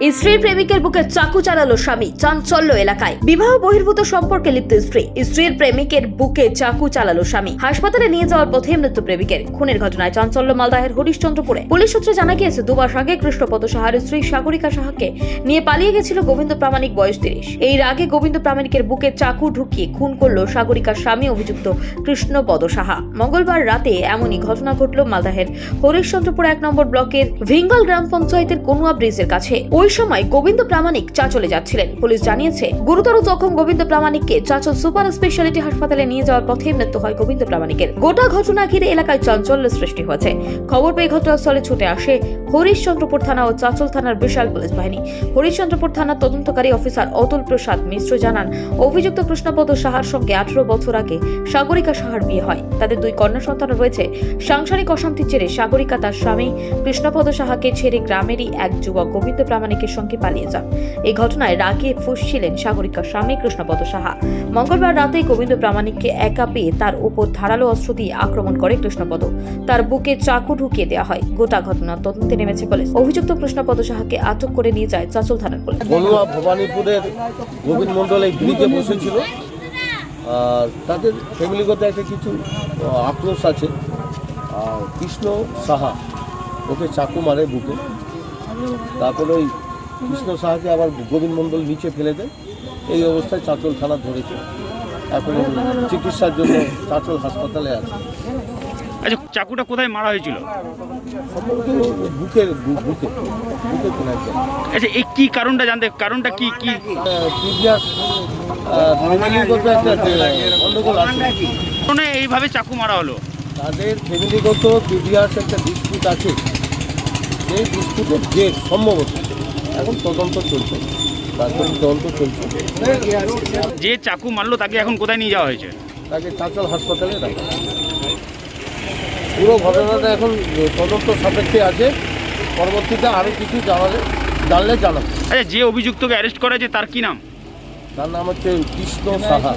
স্ত্রীর প্রেমিকের বুকে চাকু চালালো স্বামী চাঞ্চল্য এলাকায়। বিবাহ বহির্ভূত সম্পর্কে লিপ্ত স্ত্রী। স্ত্রীর প্রেমিকের বুকে চাকু চালালো স্বামী। হাসপাতালে নিয়ে যাওয়ার পথে মৃত্যু প্রেমিকের খুনের ঘটনায় চাঞ্চল্য মালদাহের হরিশচন্দ্রপুরে। পুলিশ সূত্রে জানা গিয়েছে দুবার আগে কৃষ্ণপদ সাহার স্ত্রী সাগরিকা সাহাকে নিয়ে পালিয়ে গেছিল গোবিন্দ প্রামাণিক বয়স তিরিশ। এই রাগে গোবিন্দ প্রামাণিকের বুকে চাকু ঢুকিয়ে খুন করল সাগরিকার স্বামী অভিযুক্ত কৃষ্ণপদ সাহা। মঙ্গলবার রাতে এমনই ঘটনা ঘটল মালদাহের হরিশচন্দ্রপুর এক নম্বর ব্লকের ভিঙ্গল গ্রাম পঞ্চায়েতের কনুয়া ব্রিজের কাছে। ওই সময় গোবিন্দ প্রামাণিক চাচলে যাচ্ছিলেন। পুলিশ জানিয়েছে, গুরুতর জখম গোবিন্দ প্রামাণিককে চাচল সুপার স্পেশালিটি হাসপাতালে নিয়ে যাওয়ার পথে মৃত্যু হয় গোবিন্দ প্রামাণিকের। গোটা ঘটনা ঘিরে এলাকায় চাঞ্চল্য সৃষ্টি হয়েছে। খবর পেয়ে ঘটনাস্থলে ছুটে আসে হরিশ্চন্দ্রপুর থানা ও চাচল থানার বিশাল পুলিশ বাহিনী। হরিশ্চন্দ্রপুর থানার তদন্তকারী অফিসার অতুল প্রসাদ মিশ্র জানান, অভিযুক্ত কৃষ্ণপদ সাহার সঙ্গে আঠারো বছর আগে সাগরিকা সাহার বিয়ে হয়। তাদের দুই কন্যা সন্তান রয়েছে। সাংসারিক অশান্তির জেরে সাগরিকা তার স্বামী কৃষ্ণপদ সাহাকে ছেড়ে গ্রামেরই এক যুবক গোবিন্দ প্রামাণিকের সঙ্গে পালিয়ে যান। এই ঘটনায় রাগে ফুসছিলেন সাগরিকার স্বামী কৃষ্ণপদ সাহা। মঙ্গলবার রাতে গোবিন্দ প্রামাণিককে একা পেয়ে তার উপর ধারালো অস্ত্র দিয়ে আক্রমণ করে কৃষ্ণপদ। তার বুকে চাকু ঢুকিয়ে দেওয়া হয়। গোটা ঘটনা তদন্তে নেমেছে পুলিশ। অভিযুক্ত কৃষ্ণপদ সাহাকে আটক করে নিয়ে যায় চাচল থানার পুলিশ। বনুয়া ভবানীপুরের গোবিন্দ মণ্ডল এই ব্রিজে বসেছিল। আর তাদের ফ্যামিলিগত একটা কিছু আক্রোশ আছে। আর কৃষ্ণ সাহা ওকে চাকু মারে বুকে। তারপরে ওই কৃষ্ণ সাহাকে আবার গোবিন্দ মণ্ডল নিচে ফেলে দেয়। এই অবস্থায় চাঁচল থানা ধরেছে। তারপরে চিকিৎসার জন্য চাঁচল হাসপাতালে আছে। আচ্ছা চাকুটা কোথায় মারা হয়েছিল? বুকের বুকে আচ্ছা এই কি কারণটা জানতে কারণটা কি কি? এইভাবে চাকু মারা হলো? তাদের ফ্যামিলিগত প্রিভিয়াস একটা ডিসপুট আছে। সেই ডিসপুটের যে সম্ভবত এখন তদন্ত চলছে। তদন্ত চলছে। যে চাকু মারলো তাকে এখন কোথায় নিয়ে যাওয়া হয়েছে? তাকে চাঁচল হাসপাতালে রাখা পুরো ঘটনাটা এখন তদন্ত সাপেক্ষে আছে। পরবর্তীতে আরও কিছু জানালে জানলে জানাব। আচ্ছা যে অভিযুক্তকে অ্যারেস্ট করা হয়েছে তার কি নাম? তার নাম হচ্ছে কৃষ্ণ সাহা।